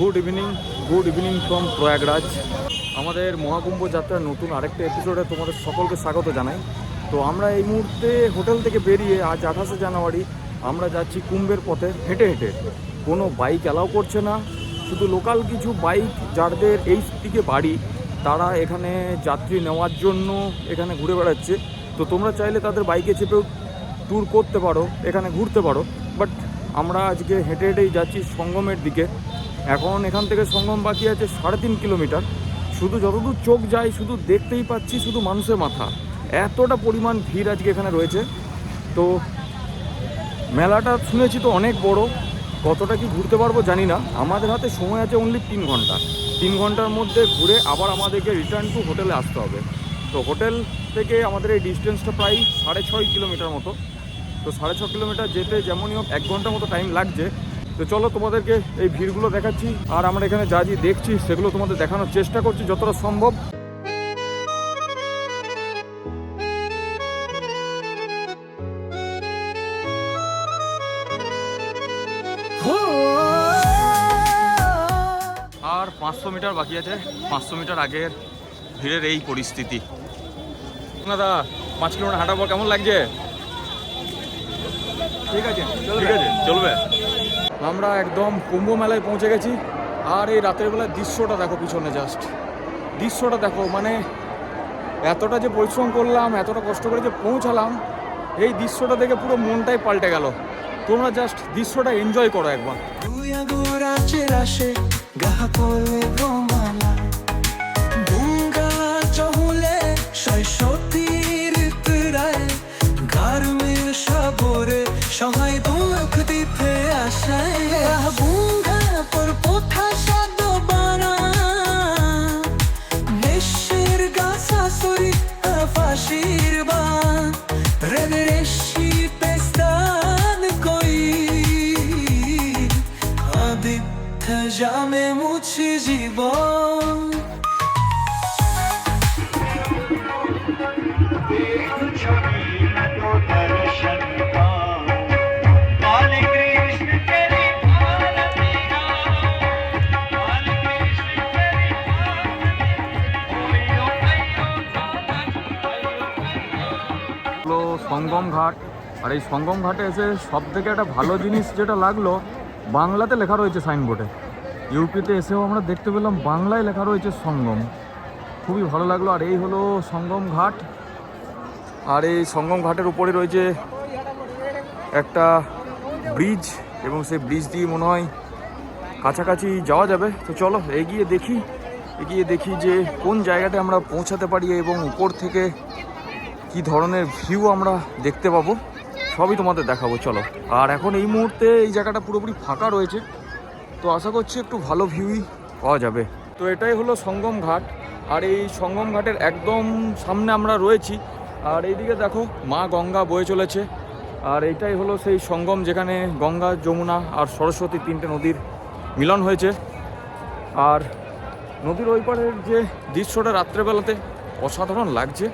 Good evening good evening from Prayagraj আমাদের মহাকুম্ভ যাত্রার নতুন আরেকটা এপিসোডে তোমাদের সকলকে স্বাগত জানাই। তো আমরা এই মুহূর্তে হোটেল থেকে বেরিয়ে আজ আঠাশে জানুয়ারি আমরা যাচ্ছি কুম্ভের পথে হেঁটে হেঁটে। কোনো বাইক অ্যালাউ করছে না। শুধু লোকাল কিছু বাইক যাদের এই দিকে বাড়ি, তারা এখানে যাত্রী নেওয়ার জন্য এখানে ঘুরে বেড়াচ্ছে। তো তোমরা চাইলে তাদের বাইকে চেপেও ট্যুর করতে পারো, এখানে ঘুরতে পারো। বাট আমরা আজকে হেঁটে হেঁটেই যাচ্ছি সঙ্গমের দিকে। এখন এখান থেকে সঙ্গম বাকি আছে সাড়ে তিন কিলোমিটার। শুধু যতদূর চোখ যায়, শুধু দেখতেই পাচ্ছি শুধু মানুষের মাথা। এতটা পরিমাণ ভিড় আজকে এখানে রয়েছে। তো মেলাটা শুনেছি তো অনেক বড়। কতটা কি ঘুরতে পারব জানি না। আমাদের হাতে সময় আছে অনলি তিন ঘণ্টা। তিন ঘণ্টার মধ্যে ঘুরে আবার আমাদেরকে রিটার্ন টু হোটেলে আসতে হবে। তো হোটেল থেকে আমাদের এই ডিস্টেন্সটা প্রায় সাড়ে ছয় কিলোমিটার মতো। তো সাড়ে ছ কিলোমিটার যেতে যেমনই হোক, এক ঘণ্টার মতো টাইম লাগছে। তো চলো তোমাদেরকে এই ভিড়গুলো দেখাচ্ছি আর আমরা এখানে যা যা দেখছি সেগুলো তোমাদের দেখানোর চেষ্টা করছি যতটা সম্ভব। আর পাঁচশো মিটার বাকি আছে পাঁচশো মিটার আগের ভিড়ের এই পরিস্থিতি। দাদা পাঁচ কিলোমিটার হাঁটার পর কেমন লাগছে? ঠিক আছে ঠিক আছে চলবে। আমরা একদম কুম্ভ মেলায় পৌঁছে গেছি আর এই রাতের বেলায় দৃশ্যটা দেখো পিছনে জাস্ট দৃশ্যটা দেখো মানে এতটা যে পরিশ্রম করলাম, এতটা কষ্ট করে যে পৌঁছালাম, এই দৃশ্যটা দেখে পুরো মনটাই পাল্টে গেল। তোমরা জাস্ট দৃশ্যটা এনজয় করো একবার। তুই জামে মুছি জীবন। সঙ্গম ঘাট। আর এই সঙ্গম ঘাটে এসে সব থেকে একটা ভালো জিনিস যেটা লাগল বাংলাতে লেখা রয়েছে সাইনবোর্ডে। ইউপিতে এসেও আমরা দেখতে পেলাম বাংলায় লেখা রয়েছে সঙ্গম। খুবই ভালো লাগল, আর এই হলো সঙ্গম ঘাট। আর এই সঙ্গম ঘাটের উপরে রয়েছে একটা ব্রিজ, এবং সেই ব্রিজ দিয়ে মনে হয় কাছাকাছি যাওয়া যাবে। তো চলো, এগিয়ে দেখি এগিয়ে দেখি যে কোন জায়গাটা আমরা পৌঁছাতে পারি এবং উপর থেকে কি ধরনের ভিউ আমরা দেখতে পাবো। সবই তোমাদের দেখাবো, চলো। আর এখন এই মুহূর্তে এই জায়গাটা পুরোপুরি ফাঁকা রয়েছে। তো আশা করছি একটু ভালো ভিউই পাওয়া যাবে। তো এটাই হলো সঙ্গম ঘাট। আর এই সঙ্গম ঘাটের একদম সামনে আমরা রয়েছি। আর এইদিকে দেখো, মা গঙ্গা বয়ে চলেছে। আর এইটাই হলো সেই সঙ্গম যেখানে গঙ্গা, যমুনা আর সরস্বতী তিনটে নদীর মিলন হয়েছে। আর নদীর ওই পারের যে দৃশ্যটা রাত্রেবেলাতে অসাধারণ লাগছে।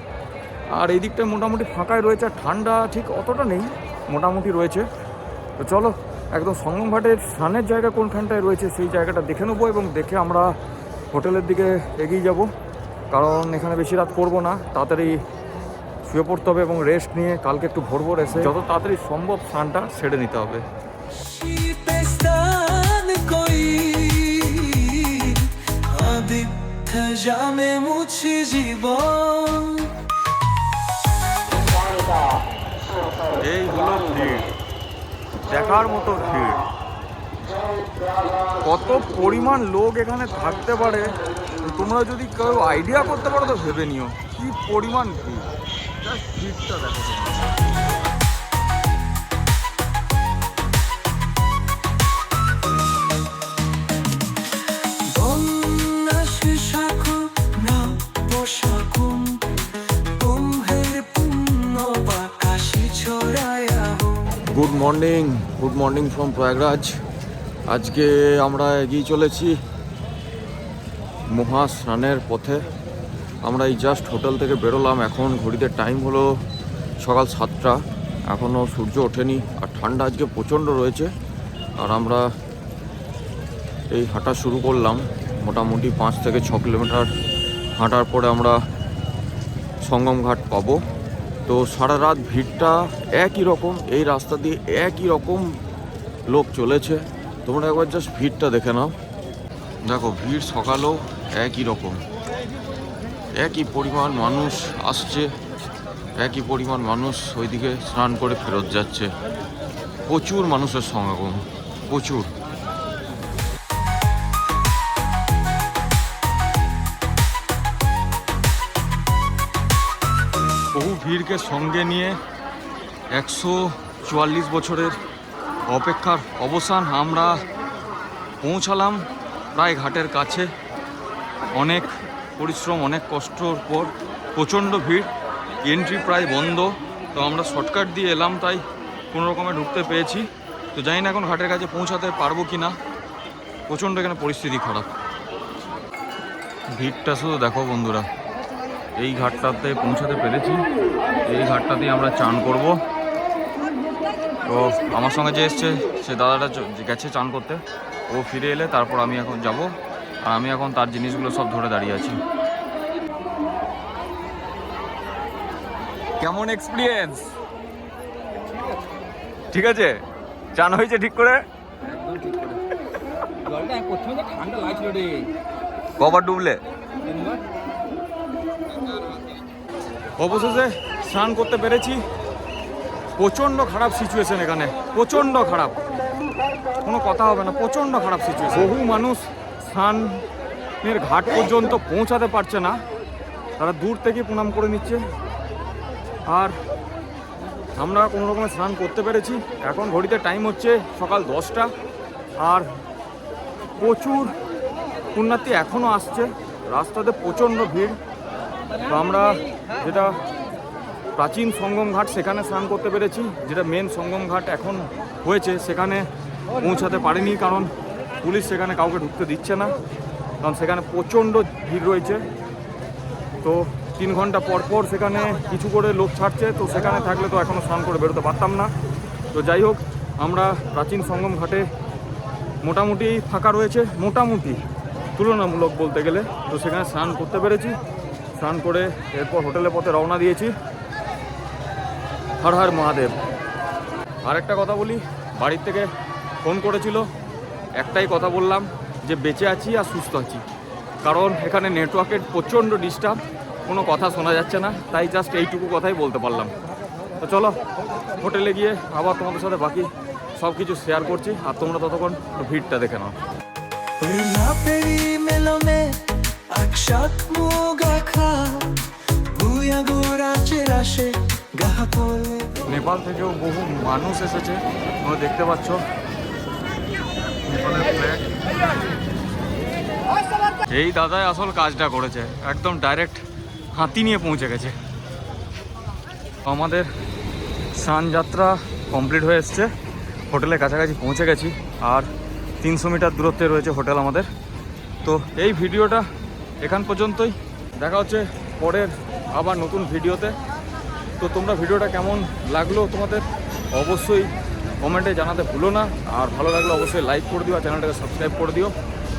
আর এই দিকটা মোটামুটি ফাঁকায় রয়েছে, আর ঠান্ডা ঠিক অতটা নেই, মোটামুটি রয়েছে। তো চলো একদম সঙ্গম ঘাটের স্নানের জায়গা কোনখানটায় রয়েছে সেই জায়গাটা দেখে নেব এবং দেখে আমরা হোটেলের দিকে এগিয়ে যাব। কারণ এখানে বেশি রাত করব না তাড়াতাড়ি শুয়ে পড়তে হবে এবং রেস্ট নিয়ে কালকে একটু ভোর ভোর এসে যত তাড়াতাড়ি সম্ভব স্নানটা সেরে নিতে হবে। পেস্তান কই আদিত্য জামে মুছে জীবন। এই হলো ভিড়। দেখার মতো ভিড়। কত পরিমাণ লোক এখানে থাকতে পারে, তোমরা যদি কেউ আইডিয়া করতে পারো তো ভেবে নিও। কি পরিমাণ ভিড়। ভিড়টা দেখো good morning good morning from Prayagraj আজকে আমরা এগিয়ে চলেছি মহা স্নানের পথে। আমরা এই জাস্ট হোটেল থেকে বেরোলাম, এখন ঘড়িতে টাইম হলো সকাল সাতটা। এখনও সূর্য ওঠেনি আর ঠান্ডা আজকে প্রচণ্ড রয়েছে। আর আমরা এই হাঁটা শুরু করলাম, মোটামুটি পাঁচ থেকে ছ কিলোমিটার। হাঁটার পরে আমরা সঙ্গম ঘাট পাবো। তো সারা রাত ভিড়টা একই রকম, এই রাস্তা দিয়ে একই রকম লোক চলেছে। তোমরা একবার জাস্ট ভিড়টা দেখে নাও। দেখো, ভিড় সকালেও একই রকম। একই পরিমাণ মানুষ আসছে, একই পরিমাণ মানুষ ওইদিকে স্নান করে ফেরত যাচ্ছে। প্রচুর মানুষের সমাগম, প্রচুর। ভিড়কে সঙ্গে নিয়ে একশো চুয়াল্লিশ বছরের অপেক্ষার অবসান আমরা পৌঁছালাম প্রায় ঘাটের কাছে। অনেক পরিশ্রম, অনেক কষ্টর পর প্রচণ্ড ভিড় এন্ট্রি প্রায় বন্ধ। তো আমরা শর্টকাট দিয়ে এলাম, তাই কোনো রকমে ঢুকতে পেয়েছি তো জানি না এখন ঘাটের কাছে পৌঁছাতে পারব কি না প্রচণ্ড এখানে পরিস্থিতি খারাপ। ভিড়টা শুধু দেখো বন্ধুরা। এই ঘাটটাতে পৌঁছাতে পেরেছি। এই ঘাটটাতেই আমরা চান করব। তো আমার সঙ্গে যে এসছে সে দাদাটা গেছে চান করতে। ও ফিরে এলে তারপর আমি এখন যাব। আর আমি এখন তার জিনিসগুলো সব ধরে দাঁড়িয়ে আছি। কেমন এক্সপিরিয়েন্স ঠিক আছে? চান হয়েছে ঠিক করে? একদম ঠিক করে জলটা প্রথমে তো ঠান্ডা লাগছিল রে কবার ডুবলে তিনবার অবশেষে স্নান করতে পেরেছি। প্রচণ্ড খারাপ সিচুয়েশন এখানে, প্রচণ্ড খারাপ। কোনো কথা হবে না, প্রচণ্ড খারাপ সিচুয়েশন বহু মানুষ স্নানের ঘাট পর্যন্ত পৌঁছাতে পারছে না। তারা দূর থেকে প্রণাম করে নিচ্ছে। আর আমরা কোনো রকমে স্নান করতে পেরেছি। এখন ঘড়িতে টাইম হচ্ছে সকাল দশটা। আর প্রচুর পুণ্যার্থী এখনও আসছে। রাস্তাতে প্রচণ্ড ভিড়। তো আমরা যেটা প্রাচীন সঙ্গম ঘাট, সেখানে স্নান করতে পেরেছি। যেটা মেন সঙ্গম ঘাট এখন হয়েছে, সেখানে পৌঁছাতে পারিনি কারণ পুলিশ সেখানে কাউকে ঢুকতে দিচ্ছে না। কারণ সেখানে প্রচণ্ড ভিড় রয়েছে। তো তিন ঘণ্টা পর পর সেখানে কিছু করে লোক ছাড়ছে, তো সেখানে থাকলে তো এখনও স্নান করে বেরোতে পারতাম না। তো যাই হোক, আমরা প্রাচীন সঙ্গম ঘাটে মোটামুটি ফাঁকা রয়েছে, মোটামুটি তুলনামূলক বলতে গেলে। তো সেখানে স্নান করতে পেরেছি। স্নান করে এরপর হোটেলের পথে রওনা দিয়েছি। হর হর মহাদেব। আরেকটা কথা বলি, বাড়ির থেকে ফোন করেছিল, একটাই কথা বললাম যে বেঁচে আছি আর সুস্থ আছি। কারণ এখানে নেটওয়ার্কের প্রচণ্ড ডিস্টার্ব, কোনো কথা শোনা যাচ্ছে না, তাই জাস্ট এইটুকু কথাই বলতে পারলাম। তো চলো, হোটেলে গিয়ে আবার তোমাদের সাথে বাকি সব কিছু শেয়ার করছি, আর তোমরা ততক্ষণ ভিড়টা দেখে নাও। Shot mo gakha Buya রাশে গাহা Nepal থেকেও বহু মানুষ এসেছে, তোমরা দেখতে পাচ্ছ। এই দাদাই আসল কাজটা করেছে, একদম ডাইরেক্ট হাতি নিয়ে পৌঁছে গেছে। আমাদের সানযাত্রা কমপ্লিট হয়ে এসছে, হোটেলের কাছাকাছি পৌঁছে গেছি, আর তিনশো মিটার দূরত্বে রয়েছে হোটেল আমাদের। তো এই ভিডিওটা এখান পর্যন্তই। দেখা হচ্ছে পরের আবার নতুন ভিডিওতে। তো তোমরা ভিডিওটা কেমন লাগল তোমাদের? অবশ্যই কমেন্টে জানাতে ভুলো না। আর ভালো লাগলে অবশ্যই লাইক করে দিও আর চ্যানেলটাকে সাবস্ক্রাইব করে দিও।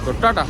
তো টাটা।